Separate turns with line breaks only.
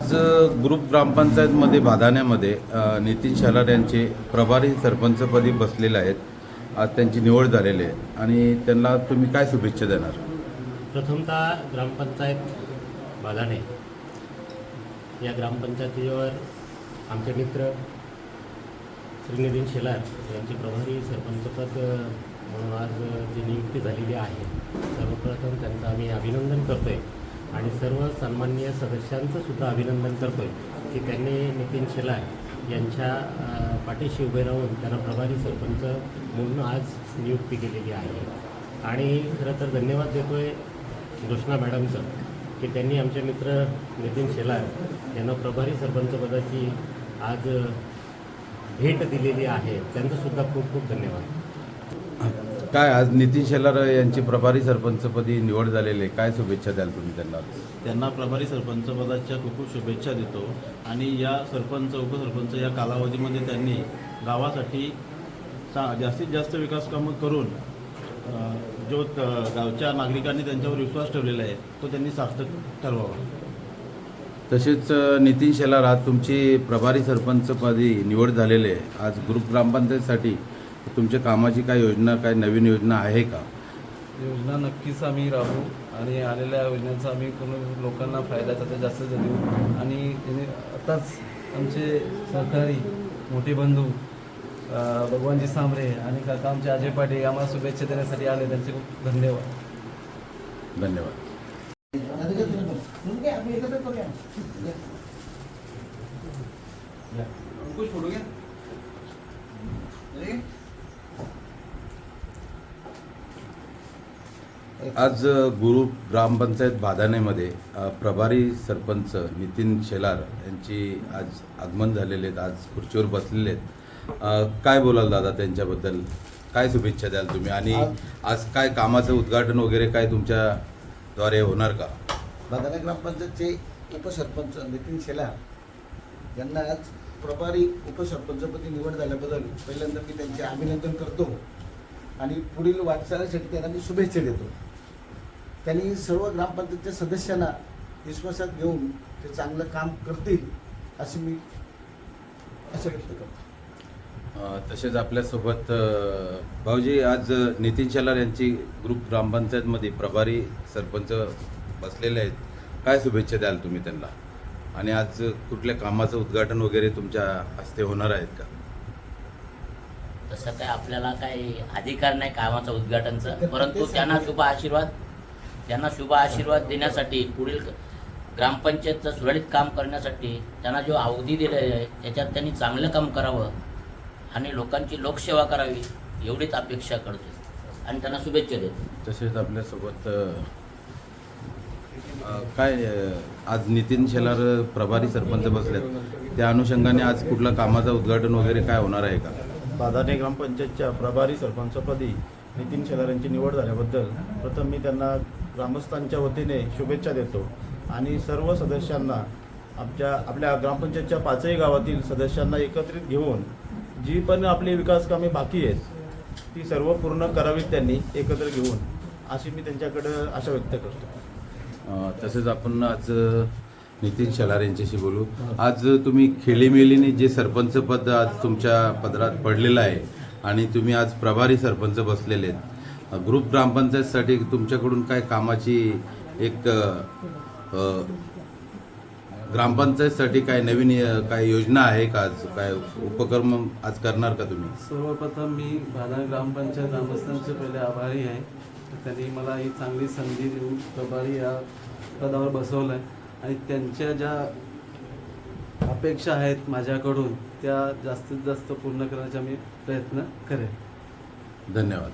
आज ग्रुप ग्रामपंचायतमध्ये बाधाण्यामध्ये नितीन शेलार यांचे प्रभारी सरपंचपदी बसलेले आहेत. आज त्यांची निवड झालेली आहे. आणि त्यांना तुम्ही काय शुभेच्छा देणार?
प्रथमतः ग्रामपंचायत बाधाणे. या ग्रामपंचायतीवर आमचे मित्र श्री नितीन शेलार यांची प्रभारी सरपंचपद म्हणून आज जी नियुक्ती झालेली आहे सर्वप्रथम त्यांचं आम्ही अभिनंदन करतो आहे आणि सर्व सन्माननीय सदस्यांचं सुद्धा अभिनंदन करतोय की त्यांनी नितीन शेलार यांच्या पाठीशी उभे राहून त्यांना प्रभारी सरपंच म्हणून आज नियुक्ती केलेली आहे. आणि खरं तर धन्यवाद देतोय कृष्णा मॅडमचं की त्यांनी आमचे मित्र नितीन शेलार यांना प्रभारी सरपंचपदाची आज भेट दिलेली आहे. त्यांचं सुद्धा खूप खूप धन्यवाद.
काय आज नितीन शेलार यांची प्रभारी सरपंचपदी निवड झालेली आहे. काय शुभेच्छा द्याल तुम्ही त्यांना?
त्यांना प्रभारी सरपंच पदाच्या खूप खूप शुभेच्छा देतो. आणि या सरपंच उपसरपंच या कालावधीमध्ये त्यांनी गावासाठी चा जास्तीत जास्त विकास कामं करून जो गावच्या नागरिकांनी त्यांच्यावर विश्वास ठेवलेला आहे तो त्यांनी सार्थक ठरवावा.
तसेच नितीन शेलार आज तुमची प्रभारी सरपंचपदी निवड झालेली आहे. आज ग्रुप ग्रामपंचायतसाठी तुमच्या कामाची काय योजना काय नवीन योजना आहे का?
योजना नक्कीच आम्ही राबवू आणि आलेल्या योजनांचा आम्ही पूर्ण लोकांना फायदा त्याचा जास्त देऊ. आणि याने आताच आमचे सहकारी मोठे बंधू भगवानजी सांबरे आणि काका आमचे अजय पाटील आम्हाला शुभेच्छा देण्यासाठी आले. त्यांचे खूप धन्यवाद.
धन्यवाद. आज गुरु ग्रामपंचायत बाधाण्यामध्ये अ, प्रभारी सरपंच नितीन शेलार यांची आज आगमन झालेले आहेत आज खुर्चीवर बसलेले आहेत. काय बोलाल दादा त्यांच्याबद्दल? काय शुभेच्छा द्याल तुम्ही? आणि आज काय कामाचं उद्घाटन वगैरे काय तुमच्याद्वारे होणार का?
बादाना ग्रामपंचायतचे उपसरपंच नितीन शेलार यांना आज प्रभारी उपसरपंचपदी निवड झाल्याबद्दल पहिल्यांदा मी त्यांचे अभिनंदन करतो आणि पुढील वाटचालीसाठी त्यांना मी शुभेच्छा देतो. त्यांनी सर्व ग्रामपंचायतच्या सदस्यांना विश्वासात घेऊन ते चांगलं काम करतील अशी मी असं व्यक्त करतो.
अ, तसेच आपल्यासोबत भाऊजी आज नितीन शेलार यांची ग्रुप ग्रामपंचायतमध्ये प्रभारी सरपंच बसलेले आहेत. काय शुभेच्छा द्याल तुम्ही त्यांना? आणि आज कुठल्या कामाचं उद्घाटन वगैरे तुमच्या हस्ते होणार आहेत का?
तसं काय आपल्याला काही अधिकार नाही कामाचं उद्घाटनचं परंतु त्यांना शुभ आशीर्वाद. त्यांना शुभ आशीर्वाद देण्यासाठी पुढील ग्रामपंचायतचं सुरळीत काम करण्यासाठी त्यांना जो अवधी दिलेला आहे त्याच्यात त्यांनी चांगलं काम करावं आणि लोकांची लोकसेवा करावी एवढीच अपेक्षा करतो आणि त्यांना शुभेच्छा देतो.
तसेच आपल्यासोबत काय आज नितीन शेलार प्रभारी सरपंच बसलेत. त्या अनुषंगाने आज कुठलं कामाचं उद्घाटन वगैरे काय होणार आहे का?
बाधाने ग्रामपंचायतच्या प्रभारी सरपंचपदी नितीन शेलार यांची निवड झाल्याबद्दल प्रथम मी त्यांना ग्रामस्थांच्या वतीने शुभेच्छा देतो. आणि सर्व सदस्यांना आमच्या आपल्या ग्रामपंचायतच्या पाचही गावातील सदस्यांना एकत्रित घेऊन जी पण आपली विकास कामे बाकी आहेत ती सर्व पूर्ण करावीत त्यांनी एकत्र घेऊन अशी मी त्यांच्याकडं आशा व्यक्त करतो.
तसेच आपण आज नितीन शेलार यांच्याशी बोलू. आज तुम्ही खेळीमेलीने जे सरपंच पद आज तुमच्या पदरात पडलेलं आहे आणि तुम्ही आज प्रभारी सरपंच बसलेले आहेत ग्रुप ग्रामपंचायतसाठी तुमच्याकडून काय कामाची एक ग्रामपंचायतसाठी काय नवीन काय योजना आहे का? आज काय उपक्रम आज करणार का तुम्ही?
सर्वप्रथम मी भादान ग्रामपंचायत ग्रामस्थांचे पहिले आभारी आहे. त्यांनी मला ही चांगली संधी देऊन प्रभारी या पदावर बसवलं आहे आणि त्यांच्या ज्या अपेक्षा आहेत माझ्याकडून त्या जास्तीत जास्त पूर्ण करण्याचा मी प्रयत्न करेन.
धन्यवाद.